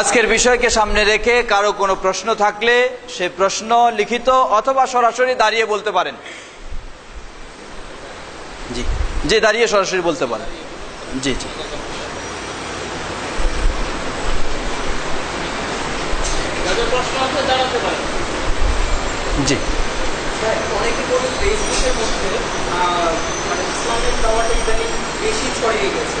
আজকের বিষয়কে সামনে রেখে কারও কোনো প্রশ্ন থাকলে সে প্রশ্ন লিখিত অথবা সরাসরি দাঁড়িয়ে বলতে পারেন। জি জি দাঁড়িয়ে সরাসরি বলতে পারেন জি জি। জি। অনেকে বলে ফেসবুকের মধ্যে মানে ইসলামের দাওয়াটা ইদানিং বেশি ছড়িয়ে গেছে।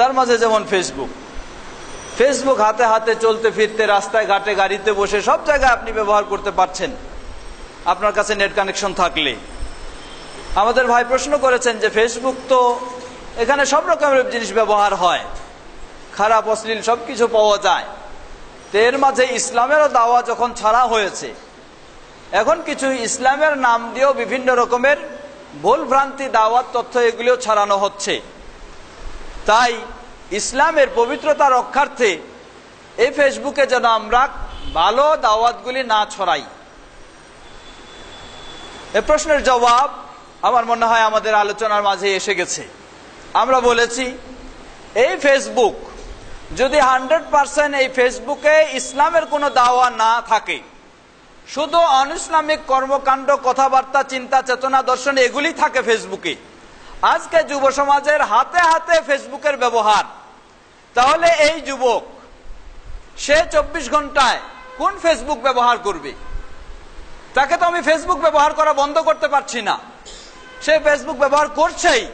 তার মাঝে যেমন ফেসবুক ফেসবুক হাতে হাতে চলতে ফিরতে, রাস্তায় ঘাটে গাড়িতে বসে সব জায়গায় আপনি ব্যবহার করতে পারছেন। আপনার কাছে নেট কানেকশন থাকলে। আমাদের ভাই প্রশ্ন করেছেন যে ফেসবুক তো এখানে সব রকমের জিনিস ব্যবহার হয়। খারাপ, অশ্লীল সব কিছু পাওয়া যায়। তো এর মাঝে ইসলামেরও দাওয়া যখন ছাড়া হয়েছে, এখন কিছু ইসলামের নাম দিয়েও বিভিন্ন রকমের ভুল ভ্রান্তি, দাওয়াত, তথ্য এগুলিও ছড়ানো হচ্ছে। তাই ইসলামের পবিত্রতা রক্ষার্থে এই ফেসবুকে যেন আমরা ভালো দাওয়াতগুলি না ছড়াই। এ প্রশ্নের জবাব আমার মনে হয় আমাদের আলোচনার মাঝে এসে গেছে। আমরা বলেছি, এই ফেসবুক, যদি হান্ড্রেড পার্সেন্ট এই ফেসবুকে ইসলামের কোনো দাওয়া না থাকে, শুধু অনিসলামিক কর্মকাণ্ড, কথাবার্তা, চিন্তা, চেতনা, দর্শন, এগুলি থাকে ফেসবুকে। আজকে যুব সমাজের হাতে হাতে ফেসবুকের ব্যবহার। তাহলে এই যুবক, সে চব্বিশ ঘন্টায় কোন ফেসবুক ব্যবহার করবে? তাকে তো আমি ফেসবুক ব্যবহার করা বন্ধ করতে পারছি না। সে ফেসবুক ব্যবহার করছেই।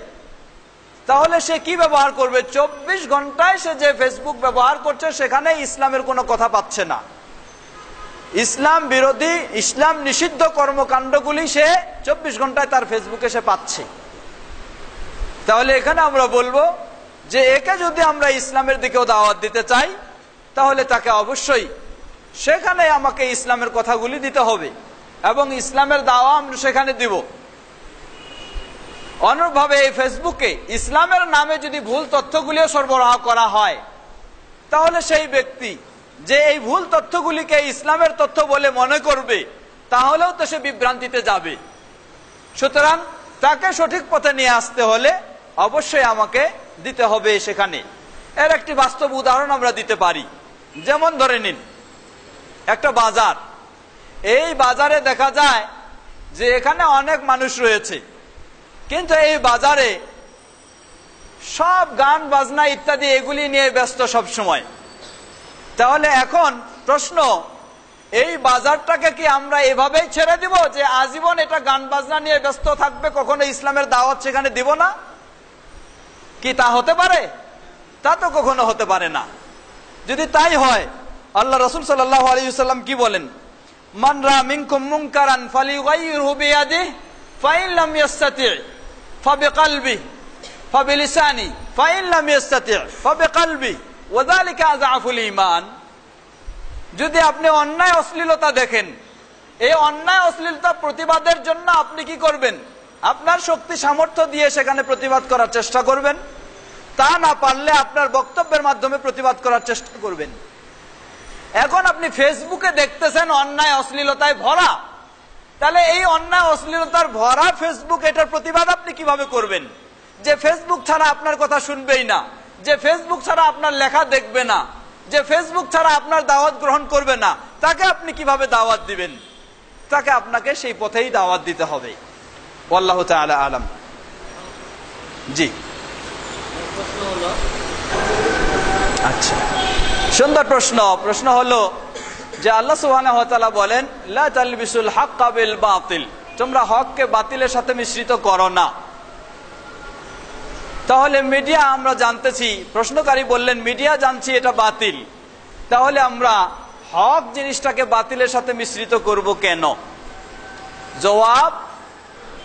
তাহলে সে কি ব্যবহার করবে? চব্বিশ ঘন্টায় সে যে ফেসবুক ব্যবহার করছে, সেখানে ইসলামের কোনো কথা পাচ্ছে না। ইসলাম বিরোধী, ইসলাম নিষিদ্ধ কর্মকাণ্ডগুলি সে চব্বিশ ঘন্টায় তার ফেসবুকে সে পাচ্ছে। তাহলে এখানে আমরা বলব যে একে যদি আমরা ইসলামের দিকেও দাওয়াত দিতে চাই, তাহলে তাকে অবশ্যই সেখানে আমাকে ইসলামের কথাগুলি দিতে হবে এবং ইসলামের দাওয়া আমরা সেখানে দিব। অনুরূপভাবে এই ফেসবুকে ইসলামের নামে যদি ভুল তথ্যগুলিও সরবরাহ করা হয়, তাহলে সেই ব্যক্তি যে এই ভুল তথ্যগুলিকে ইসলামের তথ্য বলে মনে করবে, তাহলেও তো সে বিভ্রান্তিতে যাবে। সুতরাং তাকে সঠিক পথে নিয়ে আসতে হলে অবশ্যই আমাকে দিতে হবে সেখানে। এর একটি বাস্তব উদাহরণ আমরা দিতে পারি। যেমন ধরে নিন, একটা বাজার। এই বাজারে দেখা যায় যে এখানে অনেক মানুষ রয়েছে। কিন্তু এই বাজারে সব গান, বাজনা ইত্যাদি এগুলি নিয়ে ব্যস্ত সব সময় তাহলে এখন প্রশ্ন, এই বাজারটাকে কি আমরা এভাবেই ছেড়ে দিব যে আজীবন এটা গান, বাজনা নিয়ে ব্যস্ত থাকবে, কখনো ইসলামের দাওয়াত সেখানে দিব না? কি তা হতে পারে? তা তো কখনো হতে পারে না। যদি তাই হয়, আল্লাহ রসুল আলাইসাল্লাম কি বলেন? মান রা মিনকুম মুনকারান ফালিগাইরহু বিয়াদিহি ফাইন ফাইন যদি আপনি অন্যায় অশ্লীলতা দেখেন, এই অন্যায় অশ্লীলতা প্রতিবাদের জন্য আপনি কি করবেন? আপনার শক্তি সামর্থ্য দিয়ে সেখানে প্রতিবাদ করার চেষ্টা করবেন। তা না পারলে আপনার বক্তব্যের মাধ্যমে প্রতিবাদ করার চেষ্টা করবেন। এখন আপনি ফেসবুকে দেখতেছেন অন্যায় অশ্লীলতায় ভরা। তাহলে এই অন্যায় অশ্লীলতার ভরা ফেসবুক এটার প্রতিবাদ আপনি কীভাবে করবেন? যে ফেসবুক ছাড়া আপনার কথা শুনবেই না। যে ফেসবুক ছাড়া আপনার লেখা দেখবে না। যে ফেসবুক ছাড়া আপনার দাওয়াত গ্রহণ করবে না। তাকে আপনি কীভাবে দাওয়াত দিবেন? তাকে আপনাকে সেই পথেই দাওয়াত দিতে হবে। আল্লাহ তাআলা আলম। জি। আচ্ছা। সুন্দর প্রশ্ন। প্রশ্ন হলো যে আল্লাহ সুবহানাহু বলেন, লা তালবিসুল হাক্কা বিল বাতিল। তোমরা হককে বাতিলের সাথে মিশ্রিত করো না। তাহলে মিডিয়া আমরা জানতেছি, প্রশ্নকারী বললেন, মিডিয়া জানছি এটা বাতিল। তাহলে আমরা হক জিনিসটাকে বাতিলের সাথে মিশ্রিত করব কেন? জবাব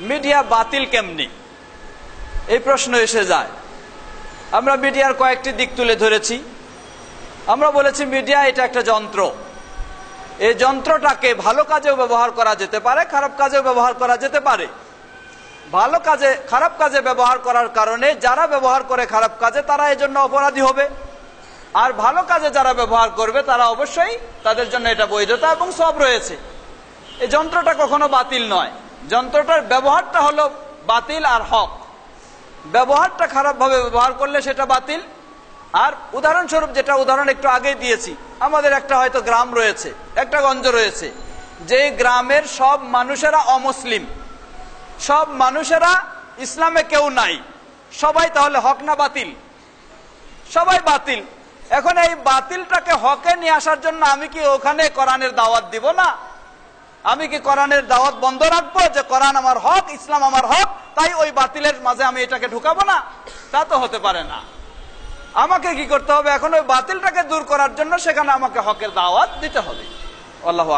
মিডিয়া বাতিল কেমনি? এই প্রশ্ন এসে যায়। আমরা মিডিয়ার কয়েকটি দিক তুলে ধরেছি। আমরা বলেছি, মিডিয়া এটা একটা যন্ত্র। এই যন্ত্রটাকে ভালো কাজেও ব্যবহার করা যেতে পারে, খারাপ কাজেও ব্যবহার করা যেতে পারে। ভালো কাজে, খারাপ কাজে ব্যবহার করার কারণে যারা ব্যবহার করে খারাপ কাজে, তারা এজন্য অপরাধী হবে। আর ভালো কাজে যারা ব্যবহার করবে, তারা অবশ্যই তাদের জন্য এটা বৈধতা এবং সব রয়েছে। এই যন্ত্রটা কখনো বাতিল নয়। যন্ত্রটার ব্যবহারটা হলো বাতিল আর হক। ব্যবহারটা খারাপভাবে ব্যবহার করলে সেটা বাতিল। আর উদাহরণস্বরূপ যেটা উদাহরণ একটু আগে দিয়েছি, আমাদের একটা হয়তো গ্রাম রয়েছে, একটা গঞ্জ রয়েছে। যে গ্রামের সব মানুষেরা অমুসলিম। সব মানুষেরা ইসলামে কেউ নাই। সবাই তাহলে হক না বাতিল? সবাই বাতিল। এখন এই বাতিলটাকে হকে নিয়ে আসার জন্য আমি কি ওখানে কোরআনের দাওয়াত দিব না? আমি কি কোরআনের দাওয়াত বন্ধ রাখব যে কোরআন আমার হক, ইসলাম আমার হক, তাই ওই বাতিলের মাঝে আমি এটাকে ঢুকাবো না? তা তো হতে পারে না। আমাকে কি করতে হবে? এখন ওই বাতিলটাকে দূর করার জন্য সেখানে আমাকে হকের দাওয়াত দিতে হবে। আল্লাহ